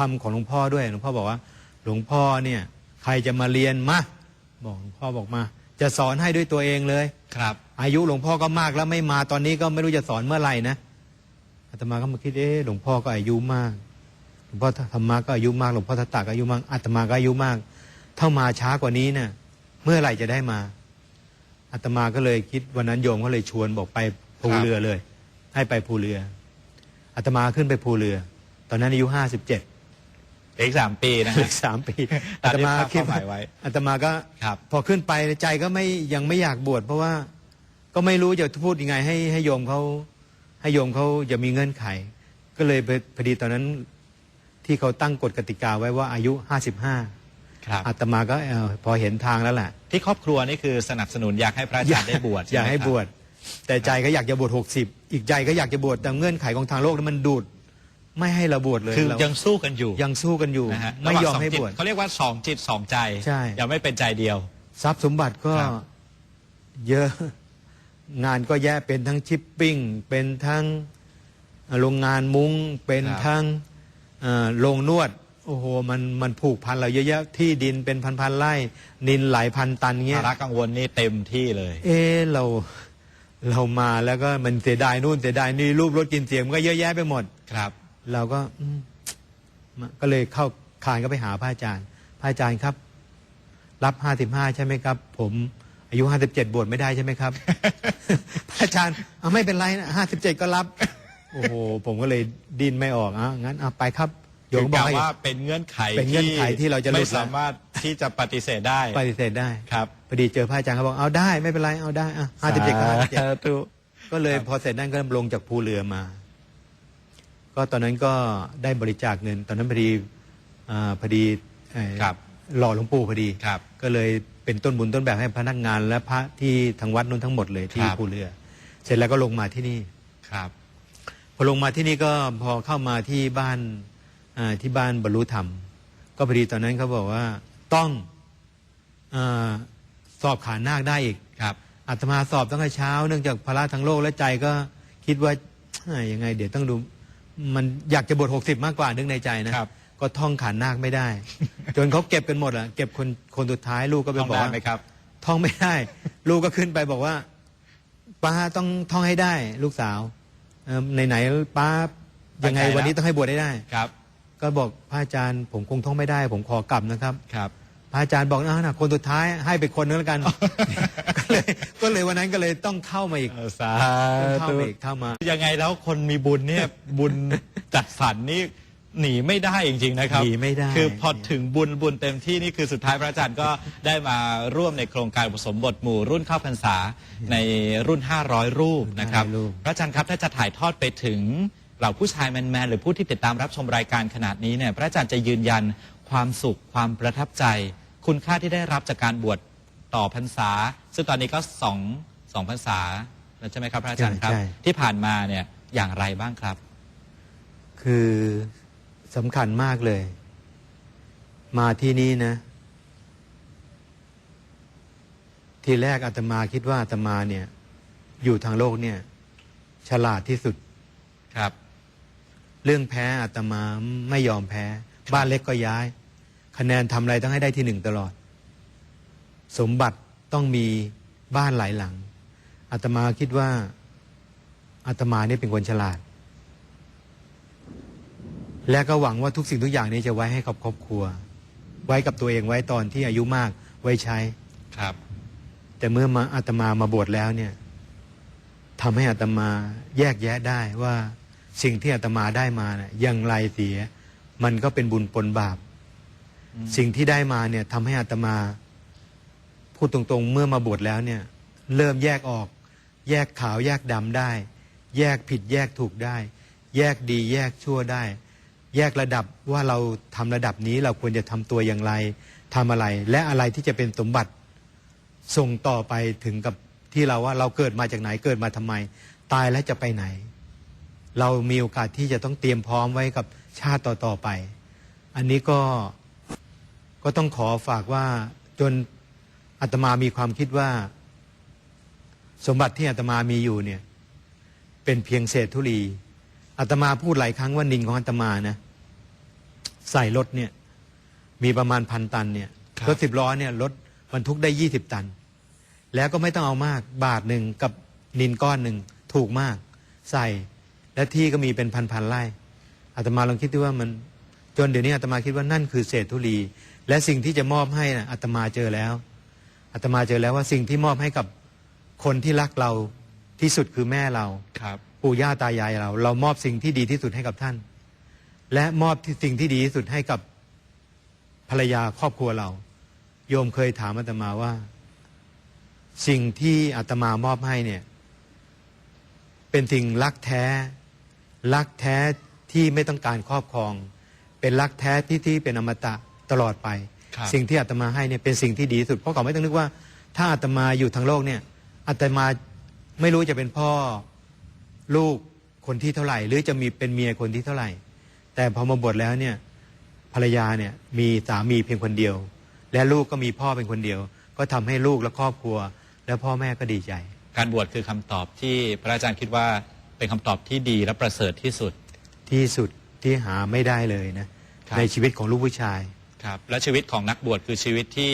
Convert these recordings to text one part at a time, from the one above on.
คำของหลวงพ่อด้วย หลวงพ่อบอกว่า หลวงพ่อเนี่ยใครจะมาเรียนมาบอกหลวงพ่อบอกมา จะสอนให้ด้วยตัวเองเลยครับ อายุหลวงพ่อก็มากแล้วไม่มาตอนนี้ก็ไม่รู้จะสอนเมื่อไหร่นะอาตมาก็มาคิดเอ๊ะหลวงพ่อก็อายุมาก หลวงพ่อธรรมะก็อายุมาก หลวงพ่อทัตตะก็อายุมากอาตมาก็อายุมาก ถ้ามาช้ากว่านี้เนี่ยเมื่อไหร่จะได้มาอาตมาก็เลยคิดวันนั้นโยมก็เลยชวนบอกไปภูครับเรือเลย ให้ไปภูเรืออาตมาขึ้นไปภูเรือ ตอนนั้นอายุห้าสิบเจ็ด อีกสามปีนะเหลืฮะอสามปีตาอามตที่มาภาพคิดเป้าหมายไว้อาตมาก็ครับ พอขึ้นไปใจก็ไม่ยังไม่อยากบวชเพราะว่าก็ไม่รู้จะพูดยังไง ให้ให้โยมเขาให้โยมเขาจะมีเงื่อนไข ก็เลยไปพอดีตอนนั้นที่เขาตั้งกฎกติกาไว้ว่าอายุห้าสิบห้าครับอาตมาก็เอ่อพอเห็นทางแล้วแหละ ที่ครอบครัวนี่คือสนับสนุนอยากให้พระอาจารย์ได้บวชอยากให้ช่ไมคบวชแต่ใจก็อยากจะบวชหกสิบอีกใจก็อยากจะบวชแต่เงื่อนไขของทางโลกนั้นมันดูด ไม่ให้เราบวชเลยคือเรายังสู้กันอยู่ยังสู้กันอยู่ นะฮะไม่ยอมระว่างสงให้จิตบวช เขาเรียกว่าสองจิตสองใจใช่ ยังไม่เป็นใจเดียว ทรัพย์สมบัติก็ครับ เยอะ งานก็แย่เป็นทั้งชิปปิ้ง เป็นทั้งโรงงานมุง้ง เป็นทั้งเอ่อโรงนวด โอ้โห มันมันผูกพันเราเยอะแยะที่ดินเป็นพันๆไร่ นินหลายพันตันเงี้ภาย ระกังวลนี่เต็มที่เลย เออเราเรามาแล้วก็มันเสียดายนู่นเสียดายนี่รูปรถกินเสียงมันก็เยอะแยะไปหมด ครับ เราก็อืมก็เลยเข้าคานก็ไปหาพระอาจารย์ พระอาจารย์ครับ รับห้าสิบห้าใช่ไหมครับ ผมอายุห้าสิบเจ็ดบวชไม่ได้ใช่ไหมครับ พระอาจารย์เอาไม่เป็นไรนะห้าสิบเจ็ดก็รับ โอ้โห ผมก็เลยดินไม่ออกอะงั้นเอาไปครับโยคืมอก็บอกกล่าวให้ว่าเป็นเงื่อนไขเป็นเงื่อนไขที่เราจะหลุไม่ดละสามารถที่จะปฏิเสธได้ปฏิเสธได้ครับพอดีเจอพระอาจารย์เขาบอกเอาได้ไม่เป็นไรเอาได้อะห้าสิบเจ็ดก็ห้าสิบเจ็ดสาธุก็เลยครับพอเสร็จนั่นก็ลงจากภูเรือมา ก็ตอนนั้นก็ได้บริจาคเงิน ตอนนั้นพอดีอาพอดีเอ่อครับหล่อหลวงปู่พอดี ครับก็เลยเป็นต้นบุญต้นแบบให้พนักงาน และพระที่ทางวัดนู้นทั้งหมดเลยที่ครับ ภูเรือ เสร็จแล้วก็ลงมาที่นี่ ครับ พอลงมาที่นี่ก็พอเข้ามาที่บ้านอ่าที่บ้านบรรลุธรรม ก็พอดีตอนนั้นเขาบอกว่าต้องอาสอบขานนาคได้อีก ครับ อาตมาสอบตั้งแต่เช้า เนื่องจากภาระทางโลกและใจก็คิดว่าเอ้ยยังไง เดี๋ยวต้องดู มันอยากจะบวชหกสิบมากกว่านึกในใจนะครับ ก็ท่องขานนาคไม่ได้ จนเขาเก็บกันหมดอะเก็บคนคนสุดท้ายลูกก็ไปต้องบอกได้ว่าไหมครับท่องไม่ได้ ลูกก็ขึ้นไปบอกว่าป้าต้องท่องให้ได้ ลูกสาวเอิ่มไหนๆป้ายังไงตั้งใจแล้ววันนี้ต้องให้บวชให้ได้ครับ ก็บอกพระอาจารย์ผมคงท่องไม่ได้ ผมขอกลับนะครับครับ พระอาจารย์บอกนะนะคนสุดท้ายให้ไปคนนึงแล้วกัน ก็เลยก็เลยวันนั้นก็เลยต้องเข้ามาอีกเออสาต้องเข้าธุมาอีกเข้ามา ยังไงแล้วคนมีบุญเนี่ยบุญจัดสรรนี่หนีไม่ได้จริงๆนะครับหนีไม่ได้คือพอถึงบุญบุญเต็มที่นี่คือสุดท้ายพระอาจารย์ก็ได้มาร่วมในโครงการอุปสมบทหมู่รุ่นเข้าพรรษาในรุ่น 500 รูปนะครับ500รูปพระอาจารย์ครับถ้าจะถ่ายทอดไปถึงเหล่าผู้ชายแมนๆหรือผู้ที่ติดตามรับชมรายการขนาดนี้เนี่ยพระอาจารย์จะยืนยันความสุขความประทับใจ คุณค่าที่ได้รับจากการบวชต่อพรรษา ซึ่งตอนนี้ก็สองสองพรรษาแล้วใช่ไหมครับพระอาจารย์ครับใช่ ที่ผ่านมาเนี่ยอย่างไรบ้างครับ คือสำคัญมากเลย มาที่นี่นะ ทีแรกอาตมาคิดว่าอาตมาเนี่ย อยู่ทางโลกเนี่ย ฉลาดที่สุด ครับ เรื่องแพ้อาตมาไม่ยอมแพ้ บ้านเล็กก็ย้าย คะแนนทำอะไรต้องให้ได้ที่หนึ่งตลอด สมบัติต้องมีบ้านหลายหลังอาตมาคิดว่าอาตมาเนี่ยเป็นคนฉลาด และก็หวังว่าทุกสิ่งทุกอย่างนี้จะไว้ให้กับครอบครัว ไว้กับตัวเองไว้ตอนที่อายุมากไว้ใช้ครับ แต่เมื่อมาอาตมามาบวชแล้วเนี่ยทำให้อาตมาแยกแยะได้ว่าสิ่งที่อาตมาได้มาเนี่ยอย่างไรเสีย มันก็เป็นบุญปนบาปอืม สิ่งที่ได้มาเนี่ยทำให้อาตมาพูดตรงๆ เมื่อมาบวชแล้วเนี่ย เริ่มแยกออก แยกขาวแยกดำได้ แยกผิดแยกถูกได้ แยกดีแยกชั่วได้ แยกระดับว่าเราทำระดับนี้เราควรจะทำตัวอย่างไรทำอะไร และอะไรที่จะเป็นสมบัติส่งต่อไปถึงกับที่เราว่าเราเกิดมาจากไหนเกิดมาทำไม ตายแล้วจะไปไหน เรามีโอกาสที่จะต้องเตรียมพร้อมไว้กับชาติต่อๆไป อันนี้ก็ ก็ต้องขอฝากว่าจนอาตมามีความคิดว่า สมบัติที่อาตมามีอยู่เนี่ย เป็นเพียงเศษธุลีอาตมาพูดหลายครั้งว่านินของอาตมานะ ใส่รถเนี่ย มีประมาณพันตันเนี่ยครับรถสิบล้อเนี่ยรถบรรทุกได้ยี่สิบตัน แล้วก็ไม่ต้องเอามาก บาทหนึ่งกับนินก้อนหนึ่งถูกมาก ใส่และที่ก็มีเป็นพันพันๆไร่อาตมาลองคิดดูว่ามัน จนเดี๋ยวนี้อาตมาคิดว่านั่นคือเศษธุลี และสิ่งที่จะมอบให้นะอาตมาเจอแล้วอาตมาเจอแล้วว่าสิ่งที่มอบให้กับคนที่รักเราที่สุดคือแม่เราครับ ปู่ย่าตายายเรา เรามอบสิ่งที่ดีที่สุดให้กับท่าน และมอบที่สิ่งที่ดีที่สุดให้กับภรรยาครอบครัวเรา โยมเคยถามอาตมาว่า สิ่งที่อาตมามอบให้เนี่ย เป็นสิ่งรักแท้ รักแท้ที่ไม่ต้องการครอบครอง เป็นรักแท้ที่ที่เป็นอมตะ ตลอดไป ครับ สิ่งที่อาตมาให้เนี่ยเป็นสิ่งที่ดีที่สุดเพราะเขาไม่ต้องนึกว่า ถ้าอาตมาอยู่ทั้งโลกเนี่ยอาตมาไม่รู้จะเป็นพ่อลูกคนที่เท่าไหร่ หรือจะมีเป็นเมียคนที่เท่าไหร่ แต่พอมาบวชแล้วเนี่ยภรรยาเนี่ยมีสามีเพียงคนเดียว และลูกก็มีพ่อเป็นคนเดียว ก็ทำให้ลูกและครอบครัว และพ่อแม่ก็ดีใจ การบวชคือคำตอบที่พระอาจารย์คิดว่าเป็นคำตอบที่ดีและประเสริฐที่สุด ที่สุดที่หาไม่ได้เลยนะครับ ในชีวิตของลูกผู้ชาย ครับและชีวิตของนักบวชคือชีวิตที่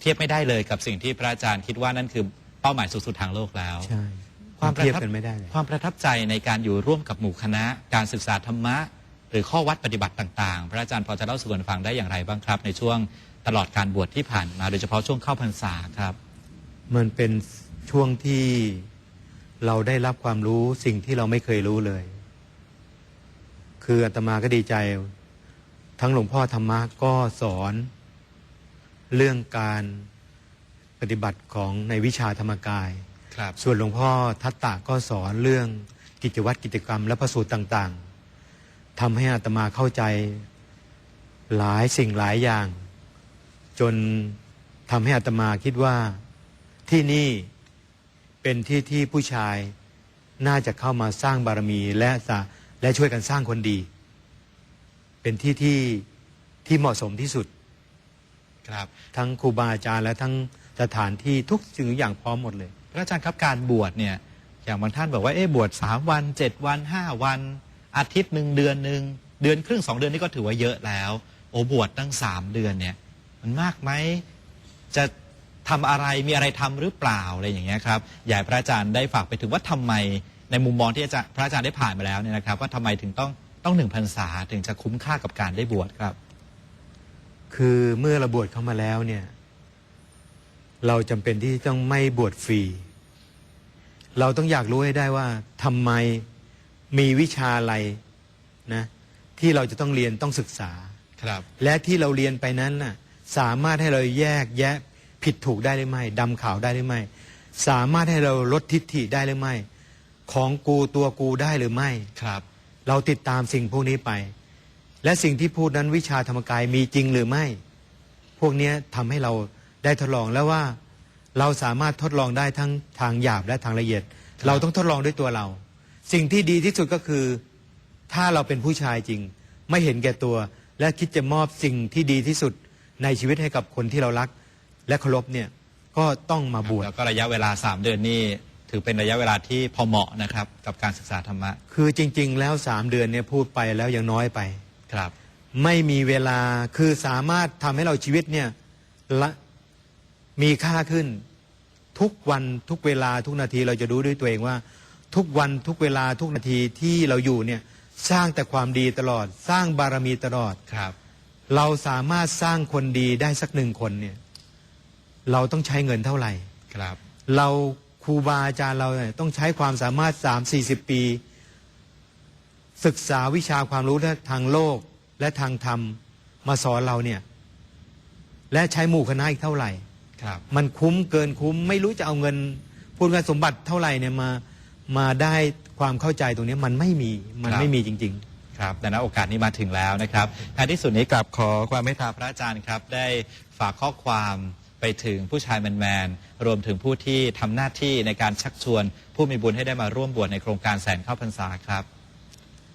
เทียบไม่ได้เลยกับสิ่งที่พระอาจารย์คิดว่านั่นคือเป้าหมายสูงสุดทางโลกแล้ว ใช่ความประเทียบทับกันไม่ได้เลย ความประทับใจในการอยู่ร่วมกับหมู่คณะ การศึกษาธรรมะ หรือข้อวัดปฏิบัติต่างๆ พระอาจารย์พอจะเล่าสู่กันฟังได้อย่างไรบ้างครับ ในช่วงตลอดการบวชที่ผ่านมา โดยเฉพาะช่วงเข้าพรรษาครับ มันเป็นช่วงที่เราได้รับความรู้สิ่งที่เราไม่เคยรู้เลย คืออาตมาก็ดีใจ ทั้งหลวงพ่อธรรมะก็สอน เรื่องการปฏิบัติของในวิชาธรรมกาย ครับ ส่วนหลวงพ่อทัตตะก็สอนเรื่องกิจวัตรกิจกรรมและประสูตรต่างๆทำให้อาตมาเข้าใจหลายสิ่งหลายอย่าง จนทำให้อาตมาคิดว่าที่นี่เป็นที่ที่ผู้ชายน่าจะเข้ามาสร้างบารมีและสะและช่วยกันสร้างคนดี เป็นที่ที่ที่เหมาะสมที่สุด ครับ ทั้งครูบาอาจารย์และทั้งสถานที่ทุกสิ่งทุกอย่างพร้อมหมดเลย พระอาจารย์ครับการบวชเนี่ยอย่างบางท่านบอกว่าเอ๊ะบวชสามวันเจ็ดวันห้าวัน อาทิตย์หนึ่งเดือนหนึ่งเดือนครึ่งสองเดือนนี่ก็ถือว่าเยอะแล้ว โอ้บวชตั้งสามเดือนเนี่ย มันมากไหมจะทำอะไรมีอะไรทำหรือเปล่าอะไรอย่างเงี้ยครับอยากให้พระอาจารย์ได้ฝากไปถึงว่าทำไมในมุมมองที่อาจารย์พระอาจารย์ได้ผ่านมาแล้วเนี่ยนะครับ ว่าทำไมถึงต้อง ต้องหนึ่งพรรษาถึงจะคุ้มค่ากับการได้บวชครับ คือเมื่อเราบวชเข้ามาแล้วเนี่ย เราจำเป็นที่ต้องไม่บวชฟรี เราต้องอยากรู้ให้ได้ว่าทำไมมีวิชาอะไรนะที่เราจะต้องเรียนต้องศึกษา ครับ และที่เราเรียนไปนั้นน่ะสามารถให้เราแยกแยะผิดถูกได้หรือไม่ดำขาวได้หรือไม่ สามารถให้เราลดทิฏฐิได้หรือไม่ ของกูตัวกูได้หรือไม่ครับ เราติดตามสิ่งพวกนี้ไป และสิ่งที่พูดนั้นวิชาธรรมกายมีจริงหรือไม่ พวกเนี้ยทำให้เราได้ทดลองแล้วว่า เราสามารถทดลองได้ทั้งทางหยาบและทางละเอียดครับเราต้องทดลองด้วยตัวเรา สิ่งที่ดีที่สุดก็คือ ถ้าเราเป็นผู้ชายจริง ไม่เห็นแก่ตัว และคิดจะมอบสิ่งที่ดีที่สุดในชีวิตให้กับคนที่เรารัก และเคารพเนี่ยก็ต้องมาบวชแล้วก็ระยะเวลาสามเดือนนี่ ถือเป็นระยะเวลาที่พอเหมาะนะครับกับการศึกษาธรรมะคือจริง ๆ แล้วสามเดือนเนี่ยพูดไปแล้วยังน้อยไป ครับ ไม่มีเวลาคือสามารถทำให้เราชีวิตเนี่ยละมีค่าขึ้น ทุกวันทุกเวลาทุกนาทีเราจะรู้ด้วยตัวเองว่า ทุกวันทุกเวลาทุกนาทีที่เราอยู่เนี่ยสร้างแต่ความดีตลอด สร้างบารมีตลอด ครับ เราสามารถสร้างคนดีได้สักหนึ่งคนเนี่ย เราต้องใช้เงินเท่าไหร่ ครับ เรา ครูบาอาจารย์เราเนี่ยต้องใช้ความสามารถสามสี่สิบปี ศึกษาวิชาความรู้ทางโลกและทางธรรมมาสอนเราเนี่ย และใช้หมู่คณะอีกเท่าไหร่ครับ มันคุ้มเกินคุ้มไม่รู้จะเอาเงินพูดกันสมบัติเท่าไหร่เนี่ยมามาได้ความเข้าใจตรงนี้มันไม่มีมันไม่มีจริง ๆครับแต่ณโอกาสนี้มาถึงแล้วนะครับท้ายที่สุดนี้กลับขอความเมตตาพระอาจารย์ครับ ได้ฝากข้อความ ไปถึงผู้ชายแมนๆรวมถึงผู้ที่ทำหน้าที่ในการชักชวน ผู้มีบุญให้ได้มาร่วมบวชในโครงการแสนเข้าพรรษาครับ